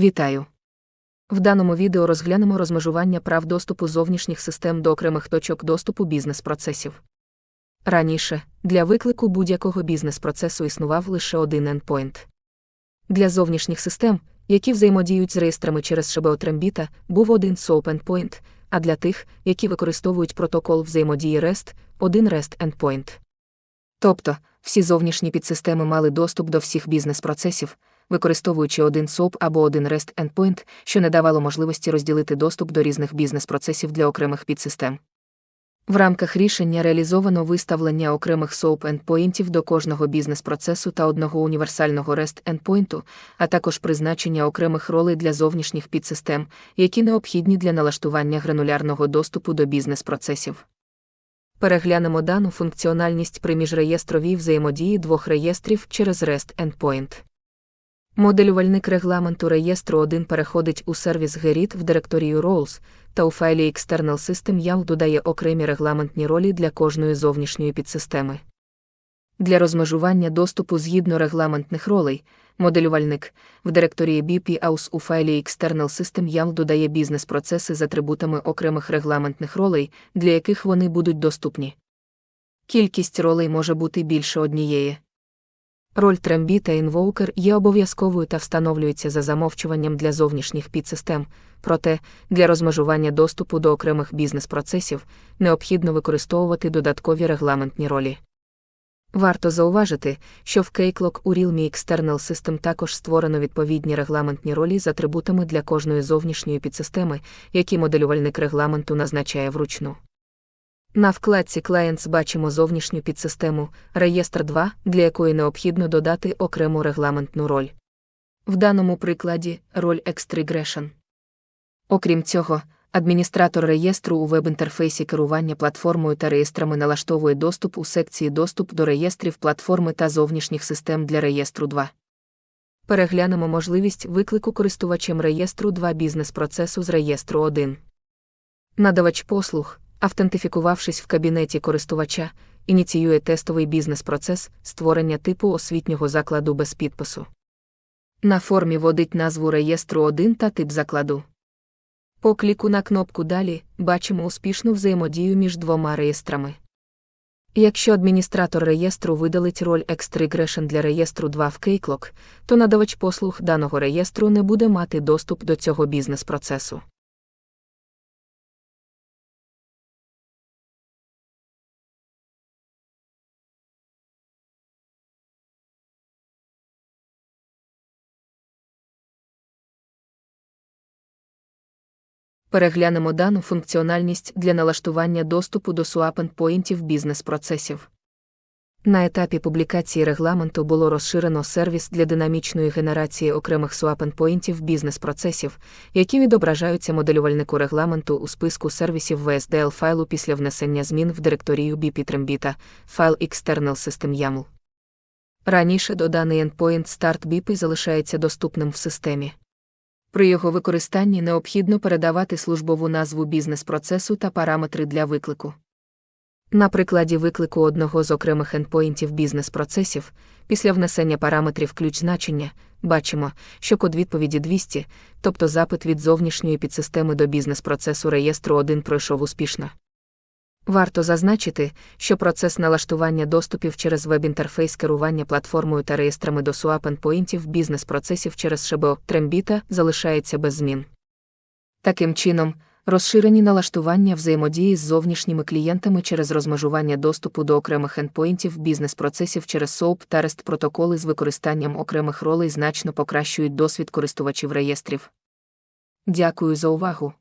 Вітаю! В даному відео розглянемо розмежування прав доступу зовнішніх систем до окремих точок доступу бізнес-процесів. Раніше, для виклику будь-якого бізнес-процесу існував лише один endpoint. Для зовнішніх систем, які взаємодіють з реєстрами через ШБО Трембіта, був один SOAP endpoint, а для тих, які використовують протокол взаємодії REST, один REST endpoint. Тобто, всі зовнішні підсистеми мали доступ до всіх бізнес-процесів, використовуючи один SOAP або один REST endpoint, що не давало можливості розділити доступ до різних бізнес-процесів для окремих підсистем. В рамках рішення реалізовано виставлення окремих SOAP endpointів до кожного бізнес-процесу та одного універсального REST endpoint, а також призначення окремих ролей для зовнішніх підсистем, які необхідні для налаштування гранулярного доступу до бізнес-процесів. Переглянемо дану функціональність при міжреєстровій взаємодії двох реєстрів через REST endpoint. Моделювальник регламенту реєстру 1 переходить у сервіс GERIT в директорію Roles, та у файлі External System YAL додає окремі регламентні ролі для кожної зовнішньої підсистеми. Для розмежування доступу згідно регламентних ролей, моделювальник в директорії BPAUS у файлі External System YAL додає бізнес-процеси з атрибутами окремих регламентних ролей, для яких вони будуть доступні. Кількість ролей може бути більше однієї. Роль Trambi та Invoker є обов'язковою та встановлюється за замовчуванням для зовнішніх підсистем, проте для розмежування доступу до окремих бізнес-процесів необхідно використовувати додаткові регламентні ролі. Варто зауважити, що в Кейклок у Realme External System також створено відповідні регламентні ролі з атрибутами для кожної зовнішньої підсистеми, які моделювальник регламенту назначає вручну. На вкладці Clients бачимо зовнішню підсистему реєстр 2, для якої необхідно додати окрему регламентну роль. В даному прикладі роль Extrigression. Окрім цього, адміністратор реєстру у веб-інтерфейсі керування платформою та реєстрами налаштовує доступ у секції Доступ до реєстрів платформи та зовнішніх систем для реєстру 2. Переглянемо можливість виклику користувачем реєстру 2 бізнес-процесу з реєстру 1. Надавач послуг, автентифікувавшись в кабінеті користувача, ініціює тестовий бізнес-процес створення типу освітнього закладу без підпису. На формі вводить назву реєстру 1 та тип закладу. По кліку на кнопку Далі бачимо успішну взаємодію між двома реєстрами. Якщо адміністратор реєстру видалить роль Extrigression для реєстру 2 в Кейклок, то надавач послуг даного реєстру не буде мати доступ до цього бізнес-процесу. Переглянемо дану функціональність для налаштування доступу до swap бізнес-процесів. На етапі публікації регламенту було розширено сервіс для динамічної генерації окремих swap бізнес-процесів, які відображаються моделювальнику регламенту у списку сервісів VSDL файлу після внесення змін в директорію BP Trembita, файл External System YAML. Раніше доданий endpoint Start BP залишається доступним в системі. При його використанні необхідно передавати службову назву бізнес-процесу та параметри для виклику. На прикладі виклику одного з окремих ендпоінтів бізнес-процесів, після внесення параметрів ключ значення, бачимо, що код відповіді 200, тобто запит від зовнішньої підсистеми до бізнес-процесу реєстру 1 пройшов успішно. Варто зазначити, що процес налаштування доступів через веб-інтерфейс керування платформою та реєстрами до swap endpointів бізнес-процесів через ШБО Трембіта залишається без змін. Таким чином, розширені налаштування взаємодії з зовнішніми клієнтами через розмежування доступу до окремих ендпоінтів бізнес-процесів через SOAP та REST протоколи з використанням окремих ролей значно покращують досвід користувачів реєстрів. Дякую за увагу.